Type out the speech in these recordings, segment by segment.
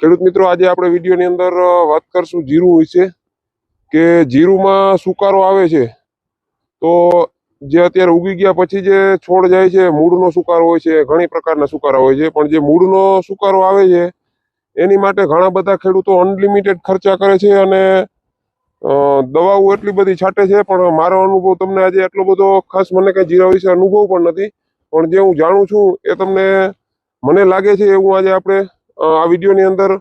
ખેડૂત મિત્રો, આજે આપણે વિડીયોની અંદર વાત કરશું જીરું વિશે કે જીરુમાં સુકારો આવે છે. તો જે અત્યારે ઉગી ગયા પછી જે છોડ જાય છે, મૂળનો સુકારો હોય છે, ઘણી પ્રકારના સુકારા હોય છે, પણ જે મૂળનો સુકારો આવે છે, એની માટે ઘણા બધા ખેડૂતો અનલિમિટેડ ખર્ચા કરે છે અને દવાઓ એટલી બધી છાંટે છે, પણ મારો અનુભવ તમને આજે એટલો બધો ખાસ મને કંઈ જીરા વિશે અનુભવ પણ નથી. પણ જે હું જાણું છું, એ તમને મને લાગે છે, એવું આજે આપણે આ વિડીયોની અંદર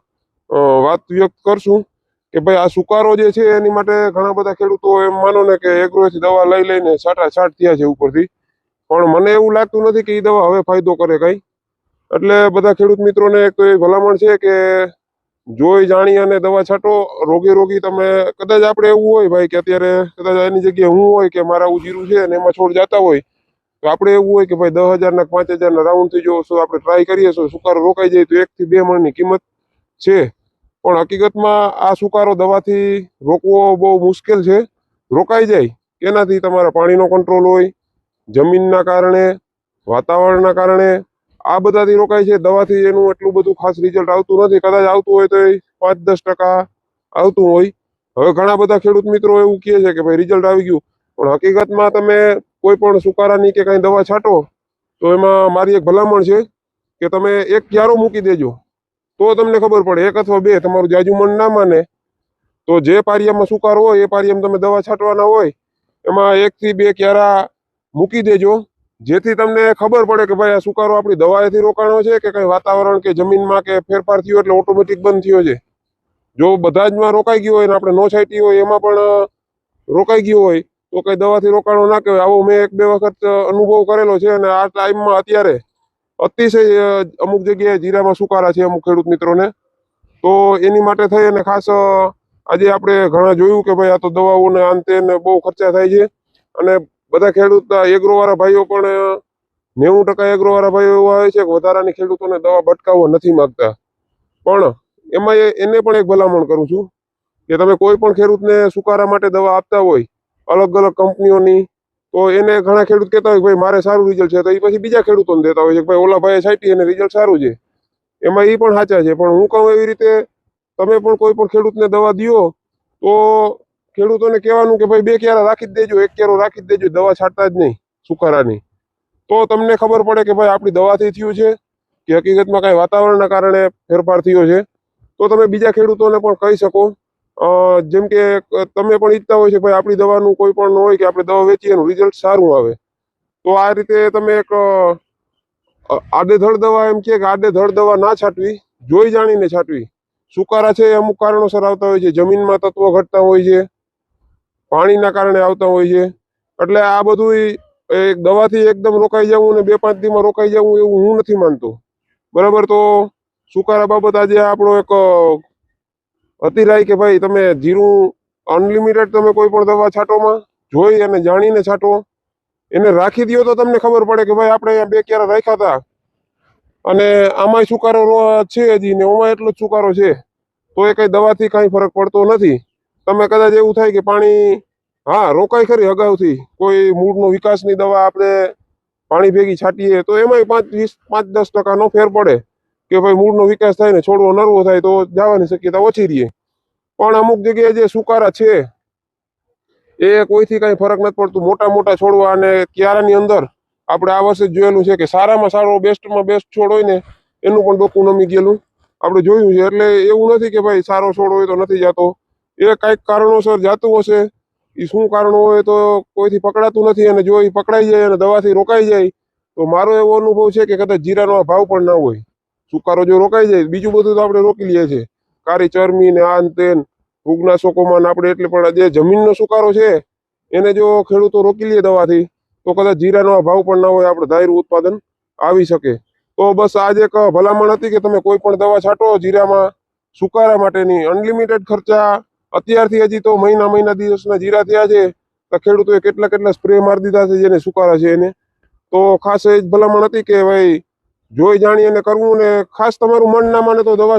વાત વ્યક્ત કરશું કે ભાઈ આ સુકારો જે છે એની માટે ઘણા બધા ખેડૂતો એમ માનો ને કે એગ્રોથી દવા લઈ લઈને છાંટા છાંટ થયા છે ઉપરથી. પણ મને એવું લાગતું નથી કે એ દવા હવે ફાયદો કરે કંઈ. એટલે બધા ખેડૂત મિત્રોને એક તો એ ભલામણ છે કે જોઈ જાણી અને દવા છાંટો. રોગી રોગી તમે કદાચ આપણે એવું હોય ભાઈ કે અત્યારે કદાચ એની જગ્યાએ હું હોય કે મારા આવું જીરું છે ને એમાં છોડ જતા હોય તો આપણે એવું હોય કે ભાઈ દસ હજારના પાંચ હજારના રાઉન્ડથી જો આપણે ટ્રાય કરીએ તો સુકારો રોકાઈ જાય, તો એકથી બે મણની કિંમત છે. પણ હકીકતમાં આ સુકારો દવાથી રોકવો બહુ મુશ્કેલ છે. રોકાઈ જાય, એનાથી તમારા પાણીનો કંટ્રોલ હોય, જમીનના કારણે, વાતાવરણના કારણે, આ બધાથી રોકાય છે. દવાથી એનું એટલું બધું ખાસ રિઝલ્ટ આવતું નથી. કદાચ આવતું હોય તો એ પાંચ દસ ટકા આવતું હોય. હવે ઘણા બધા ખેડૂત મિત્રો એવું કહે છે કે ભાઈ રિઝલ્ટ આવી ગયું. પણ હકીકતમાં તમે કોઈ પણ સુકારાની કે કાંઈ દવા છાંટો, તો એમાં મારી એક ભલામણ છે કે તમે એક ક્યારો મૂકી દેજો. તો તમને ખબર પડે, એક અથવા બે, તમારું જાજુ મન ના માને. તો જે પારિયામાં સુકારો હોય, એ પારિયામાં તમે દવા છાંટવાના હોય, એમાં એકથી બે ક્યારા મૂકી દેજો. જેથી તમને ખબર પડે કે ભાઈ આ સુકારો આપણી દવાએથી રોકાણો છે કે કંઈ વાતાવરણ કે જમીનમાં કે ફેરફાર થયો એટલે ઓટોમેટિક બંધ થયો છે. જો બધા જમાં રોકાઈ ગયો હોય ને આપણે નો છાંટી હોય, એમાં પણ રોકાઈ ગયો હોય તો કઈ દવાથી રોકાણો ના કહેવાય. આવો મેં એક બે વખત અનુભવ કરેલો છે અને આ ટાઈમમાં અત્યારે અતિશય અમુક જગ્યાએ જીરામાં સુકારા છે અમુક ખેડૂત મિત્રોને. તો એની માટે થઈ અને ખાસ આજે આપણે ઘણા જોયું કે ભાઈ આ તો દવાઓને અંતે બહુ ખર્ચા થાય છે. અને બધા ખેડૂત એગ્રોવાળા ભાઈઓ પણ નેવું ટકા એગ્રો વાળા ભાઈઓ એવા હોય છે કે વધારાની ખેડૂતોને દવા ભટકાવવા નથી માંગતા. પણ એમાં એને પણ એક ભલામણ કરું છું કે તમે કોઈ પણ ખેડૂતને સુકારા માટે દવા આપતા હોય અલગ અલગ કંપનીઓની, તો એને ઘણા ખેડૂત કહેતા હોય ભાઈ, મારે સારું રિઝલ્ટ છે. તો એ પછી બીજા ખેડૂતોને દેતા હોય છે ભાઈ, ઓલા ભાઈએ છાંટી એને રિઝલ્ટ સારું છે. એમાં એ પણ સાચા છે. પણ હું કહું એવી રીતે, તમે પણ કોઈ પણ ખેડૂતને દવા દ્યો, તો ખેડૂતોને કહેવાનું કે ભાઈ, બે ક્યારા રાખી જ દેજો, એક ક્યારો રાખી જ દેજો, દવા છાંટતા જ નહીં, સુકારાની. તો તમને ખબર પડે કે ભાઈ, આપણી દવાથી થયું છે કે હકીકતમાં કાંઈ વાતાવરણના કારણે ફેરફાર થયો છે. તો તમે બીજા ખેડૂતોને પણ કહી શકો જેમ કે તમે પણ ઈચ્છતા હોય છે ભાઈ આપણી દવાનું કોઈ પણ હોય કે આપણે દવા વેચીએ એનું રિઝલ્ટ સારું આવે. તો આ રીતે તમે એક આડેધડ દવા એમ કે આડેધડ દવા ના છાંટવી, જોઈ જાણીને છાંટવી. સુકારા છે એ અમુક કારણોસર આવતા હોય છે. જમીનમાં તત્વો ઘટતા હોય છે. પાણીના કારણે આવતા હોય છે. એટલે આ બધું એક દવાથી એકદમ રોકાઈ જવું અને બે પાંચ દીમાં રોકાઈ જવું એવું હું નથી માનતો. બરાબર? તો સુકારા બાબત આજે આપણો એક અતિરાય કે ભાઈ તમે જીરું અનલિમિટેડ તમે કોઈ પણ દવા છાંટોમાં, જોઈ અને જાણીને છાંટો. એને રાખી દો તો તમને ખબર પડે કે ભાઈ આપણે બે ક્યારે રાખ્યા હતા અને આમાંય સુકારો છે હજી ને ઓમાં એટલો જ સુકારો છે. તો એ કઈ દવાથી કાંઈ ફરક પડતો નથી. તમે કદાચ એવું થાય કે પાણી, હા, રોકાય ખરી અગાઉથી. કોઈ મૂળનો વિકાસની દવા આપણે પાણી ભેગી છાંટીએ તો એમાંય પાંચ વીસ, પાંચ દસ ટકાનો ફેર પડે. કે ભાઈ મૂળનો વિકાસ થાય ને છોડવો નરવો થાય તો જવાની શક્યતા ઓછી રહે. પણ અમુક જગ્યાએ જે સુકારા છે, એ કોઈથી કાંઈ ફરક નથી પડતું. મોટા મોટા છોડવા અને ક્યારાની અંદર આપણે આ વર્ષે જોયેલું છે કે સારામાં સારો બેસ્ટમાં બેસ્ટ છોડ હોય ને એનું પણ ડોકું નમી ગયેલું. આપણે જોયું છે. એટલે એવું નથી કે ભાઈ સારો છોડ હોય તો નથી જતો. એ કાંઈક કારણોસર જાતું હશે. એ શું કારણો હોય તો કોઈથી પકડાતું નથી અને જો એ પકડાઈ જાય અને દવાથી રોકાઈ જાય, તો મારો એવો અનુભવ છે કે કદાચ જીરાનો ભાવ પણ ના હોય. સુકારો જો રોકાઈ જાય, બીજું બધું તો આપણે રોકી લઈએ છીએ. કારી ચરમી ને આ તેન તે શોકોમાં આપણે એટલે પણ જે જમીનનો સુકારો છે, એને જો ખેડૂતો રોકી લઈએ દવાથી, તો કદાચ જીરાનો ભાવ પણ ના હોય આપણે ધાર્યું ઉત્પાદન આવી શકે. તો બસ આજે એક ભલામણ હતી કે તમે કોઈ પણ દવા છાંટો જીરામાં સુકારા માટેની. અનલિમિટેડ ખર્ચા, અત્યારથી હજી તો મહિના મહિના દિવસના જીરા થયા છે, તો ખેડૂતોએ કેટલા કેટલા સ્પ્રે મારી દીધા છે જેને સુકારા છે એને. તો ખાસ એ જ ભલામણ હતી કે ભાઈ જોઈ જાણી અને કરવું ને ખાસ તમારું મન ના માને તો દવા